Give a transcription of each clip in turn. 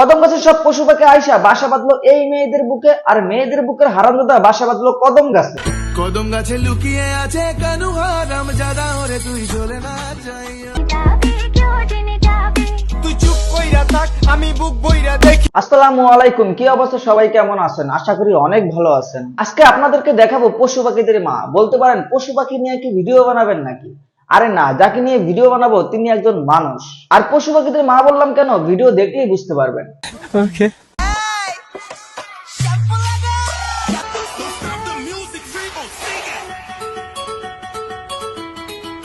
কদম গাছের সব পশু পাখি আইসা বাসা বাঁধলো এই মেয়েদের বুকে আর মেয়েদের বুকের হারামদাদা বাসা বাঁধলো কদম গাছে। কদম গাছে লুকিয়ে আছে কানু হারাম জাদা ওরে তুই চলে না আসসালামু আলাইকুম কি অবস্থা? সবাই কেমন আছেন? আশা করি অনেক ভালো আছেন। আজকে আপনাদেরকে দেখাবো পশু পাখিদের মা। বলতে পারেন পশু পাখি নিয়ে কি ভিডিও বানাবেন নাকি? আরে না যাকে নিয়ে ভিডিও বানাবো তিনি একজন মানুষ আর পশু পাখিদের মা বললাম কেন ভিডিও দেখলেই বুঝতে পারবেন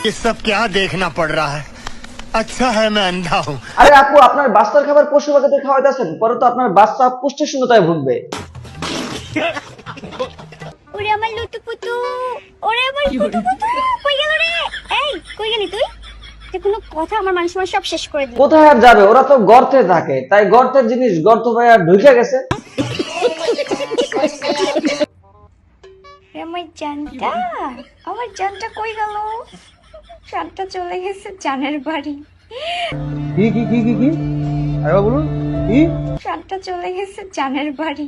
ये सब क्या देखना पड़ रहा है अच्छा है मैं अंधा हूँ আরে আপু আপনার বাচ্চার খাবার পশু পাখিদের খাওয়াইতেছেন পরে তো আপনার বাচ্চা পুষ্টি শূন্যতায় ভুগবে ওরে আমার লুতু পুতু ওরে আমার পুতু পুতু কথা আমার মানুষ মানুষ সব শেষ করে দিল কোথায় আর যাবে? ওরা তো গর্তে থাকে। তাই গর্তের জিনিস গর্ত ভাই আর ঢুকে গেছে। আমার জানটা। আমার জানটা কই গেল? জানটা চলে গেছে জানের বাড়ি। কি কি কি কি কি? আরে বলুন কি? জানটা চলে গেছে জানের বাড়ি।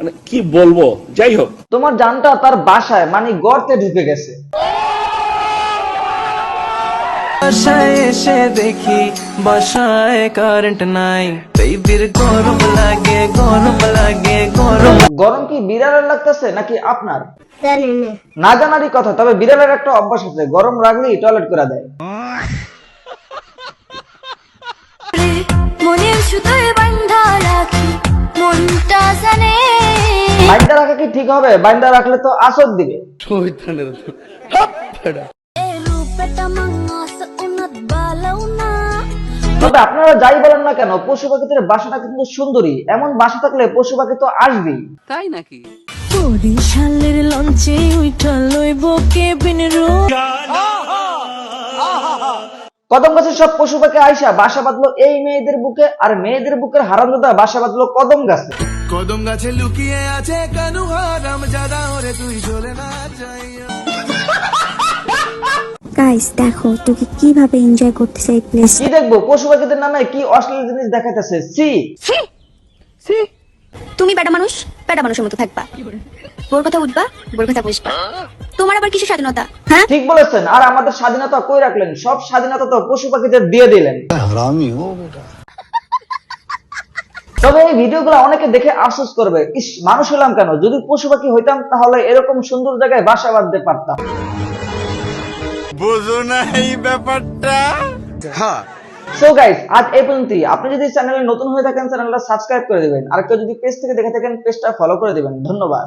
মানে কি বলব? যাই হোক। তোমার জানটা তার বাসায় মানে গর্তে ঢুকে গেছে। বাসায় এসে দেখি বাসায় কারেন্ট নাই। বেবির গরম লাগে গরম লাগে গরম গরম কি বিড়ালের লাগতেছে নাকি আপনার? না। জানারই কথা তবে বিড়ালের একটা অভ্যাস আছে গরম রাখলেই টয়লেট করে দেয়। মনের সুতোয় বান্ধা রাখি মনটা জানে। বাইন্দা রাখা কি ঠিক হবে? বাইন্দা রাখলে তো আসর দিবে। তবে আপনারা যাই বলেন না কেন পশু পাখিদের বাসাটা কিন্তু সুন্দরী। এমন বাসা থাকলে পশু পাখি তো আসবেই। বরিশালের লঞ্চে উইঠা লইব কেবিন রুম। কদম গাছের সব পশু পাখি আইসা বাসা বাঁধলো এই মেয়েদের বুকে আর মেয়েদের বুকের হারামদাদা বাসা বাঁধলো কদম গাছে। কদম গাছে লুকিয়ে আছে কানু হারাম জাদা ওরে তুই চলে না যাইয়া। গাইস দেখো তোকে কীভাবে এনজয় করতেছে এই প্লেস কি দেখব? পশু পাখিদের নামে কি অশ্লীল জিনিস দেখাইতেছে? সি সি তুমি বেটা মানুষ বেটা মানুষের মতো থাকবা। বোর কথা উঠবা বোর কথা বুঝবা তোমার আবার কিছু স্বাধীনতা? হ্যাঁ? ঠিক বলেছেন। আর আমাদের স্বাধীনতা কই রাখলেন? সব স্বাধীনতা তো পশু পাখিদের দিয়ে দিলেন। তবে এই ভিডিওগুলো অনেকে দেখে আফসোস করবে। ইস মানুষ হলাম কেন? যদি পশু পাখি হইতাম তাহলে এরকম সুন্দর জায়গায় বাসা বাঁধতে পারতাম। বুঝো না এই ব্যাপারটা। হ্যাঁ। সো গাইস আজ এই পর্যন্তই। আপনি যদি চ্যানেলে নতুন হয়ে থাকেন চ্যানেলটা সাবস্ক্রাইব করে দিবেন। আর কেউ যদি পেজ থেকে দেখে থাকেন পেজটা ফলো করে দিবেন। ধন্যবাদ।